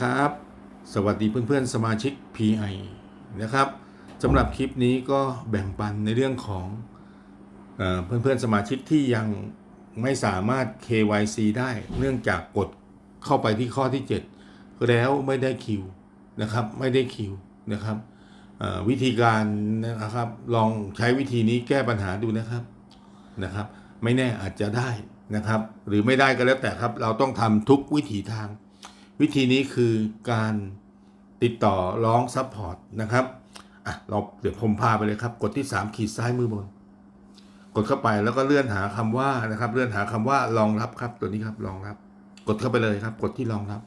ครับ สวัสดีเพื่อนๆสมาชิก PI นะครับสำหรับคลิปนี้ก็แบ่งปันในเรื่องของเออเพื่อนๆสมาชิกที่ยังไม่สามารถ KYC ได้เนื่องจากกดเข้าไปที่ข้อที่ 7 แล้วไม่ได้คิวนะครับไม่ได้คิวนะครับวิธีการนะครับลองใช้วิธีนี้แก้ปัญหาดูนะครับนะครับ ไม่แน่อาจจะได้นะครับ หรือไม่ได้ก็แล้วแต่ครับ เราต้องทำทุกวิถีทาง วิธีนี้คือการติดต่อร้องซัพพอร์ตนะครับอะเราเดี๋ยวผมพาไปเลยครับ กดที่ 3 ขีดซ้ายมือบน กดเข้าไปแล้วก็เลื่อนหาคำว่านะครับ เลื่อนหาคำว่ารองรับครับ ตัวนี้ครับรองรับ กดเข้าไปเลยครับ กดที่รองรับ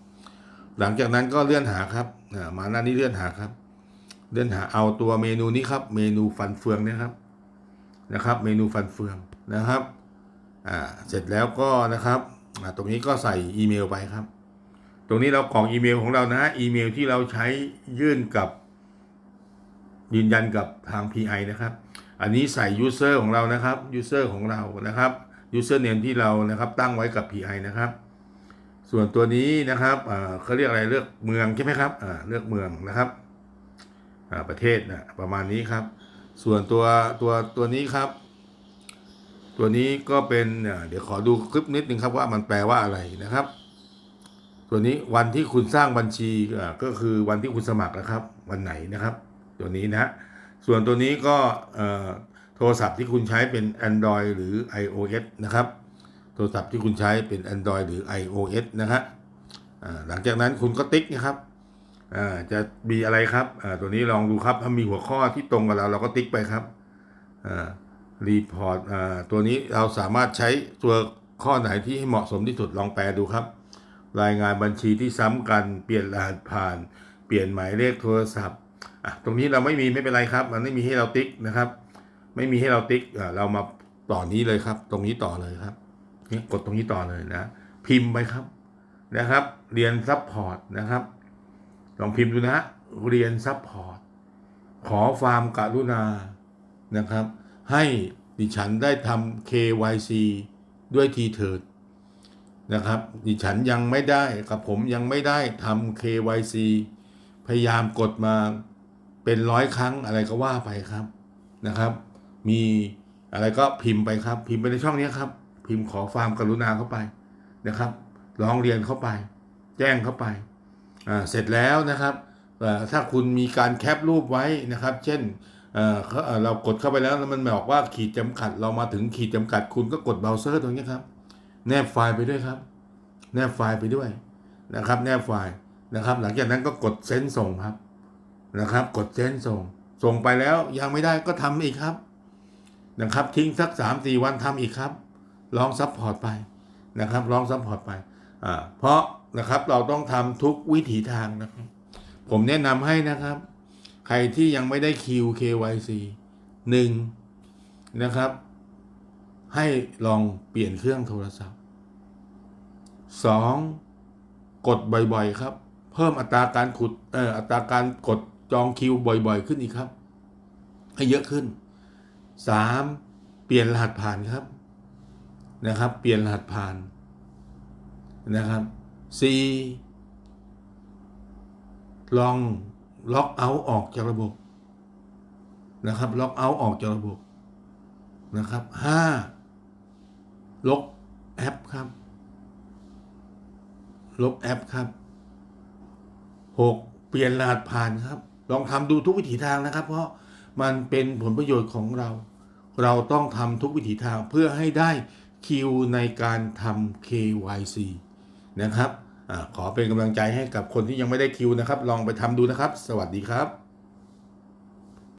หลังจากนั้นก็เลื่อนหาครับมาหน้านี้เลื่อนหาครับ เลื่อนหาเอาตัวเมนูนี้ครับ เมนูฟันเฟืองนะครับนะครับ เมนูฟันเฟืองนะครับอ่าเสร็จแล้วก็นะครับอ่าตรงนี้ก็ใส่อีเมลไปครับ ตรงนี้เรากรอกอีเมลของเรานะ อีเมลที่เราใช้ยื่นกับ ยืนยันกับทาง PI นะครับ อันนี้ใส่ user ของเรานะครับ user ของเรานะครับ user name ที่เรานะครับ ตั้งไว้กับ PI นะครับ ส่วนตัวนี้นะครับอ่าเขาเรียกอะไรเลือกเมืองใช่ไหมครับอ่าเลือกเมืองนะครับอ่าประเทศนะประมาณนี้ครับ ส่วนตัวตัวตัวนี้ครับ ตัวนี้ก็เป็นเดี๋ยวขอดูคลิปนิดนึงครับว่ามันแปลว่าอะไรนะครับ ตัวนี้วันที่คุณสร้างบัญชีก็คือวันที่คุณสมัครนะครับ วันไหนนะครับ ตัวนี้นะส่วนตัวนี้ก็โทรศัพท์ที่คุณใช้เป็น Android หรือ iOS นะครับ โทรศัพท์ที่คุณใช้เป็น Android หรือ iOS นะฮะหลังจากนั้นคุณก็ติ๊กนะครับจะมีอะไรครับตัวนี้ลองดูครับถ้ามีหัวข้อที่ตรงกับเราเราก็ติ๊กไปครับรีพอร์ตตัวนี้เราสามารถใช้ตัวข้อไหนที่ให้เหมาะสมที่สุดลองแปลดูครับ รายงานบัญชีที่ซ้ำกัน เปลี่ยนรหัสผ่าน เปลี่ยนหมายเลขโทรศัพท์อะตรงนี้เราไม่มีไม่เป็นไรครับ มันไม่มีให้เราติ๊กนะครับ ไม่มีให้เราติ๊กอะเรามาต่อนนี้เลยครับ ตรงนี้ต่อเลยครับนี่กดตรงนี้ต่อเลยนะ พิมพ์ไปครับนะครับ เรียนซัพพอร์ตนะครับ ลองพิมพ์ดูนะเรียนซัพพอร์ตขอความกรุณานะครับ ให้ดิฉันได้ทำ KYC ด้วยทีเถิด นะครับดิฉันยังไม่ได้กับผมยังไม่ได้ทำ KYC พยายามกดมาเป็นร้อยครั้งอะไรก็ว่าไปครับนะครับ มีอะไรก็พิมพ์ไปครับ พิมพ์ไปในช่องนี้ครับ พิมพ์ขอความกรุณาเข้าไปนะครับร้องเรียนเข้าไป แจ้งเข้าไปอ่าเสร็จแล้วนะครับถ้าคุณมีการแคปรูปไว้นะครับ เช่นเเรากดเข้าไปแล้วแล้วมันบอกว่าขีดจำกัดเรามาถึงขีดจำกัดคุณก็กดเบราว์เซอร์ตรงนี้ครับ แนบไฟล์ไปด้วยครับ แนบไฟล์ไปด้วยนะครับ แนบไฟล์นะครับ หลังจากนั้นก็กดเซ็นส่งครับนะครับ กดเซ็นส่ง ส่งไปแล้วยังไม่ได้ก็ทำอีกครับนะครับ ทิ้งสักสามสี่วันทำอีกครับลองซัพพอร์ตไปนะครับลองซัพพอร์ตไปอ่าเพราะนะครับเราต้องทำทุกวิถีทางนะครับ ผมแนะนำให้นะครับ ใครที่ยังไม่ได้คิว KYC หนึ่งนะครับ ให้ลองเปลี่ยนเครื่องโทรศัพท์สองกดบ่อยๆครับ เพิ่มอัตราการขุดเอ่ออัตราการกดจองคิวบ่อยๆ ขึ้นอีกครับ ให้เยอะขึ้นสามเปลี่ยนรหัสผ่านครับนะครับ เปลี่ยนรหัสผ่านนะครับสี่ลองล็อกเอาท์ออกจากระบบนะครับ ล็อกเอาท์ออกจากระบบนะครับห้า ลบแอปครับ ลบแอปครับ 6. เปลี่ยนรหัสผ่านครับ ลองทำดูทุกวิถีทางนะครับ เพราะมันเป็นผลประโยชน์ของเรา เราต้องทำทุกวิถีทางเพื่อให้ได้คิวในการทำ KYC นะครับอขอเป็นกำลังใจให้กับคนที่ยังไม่ได้คิวนะครับ ลองไปทำดูนะครับ สวัสดีครับ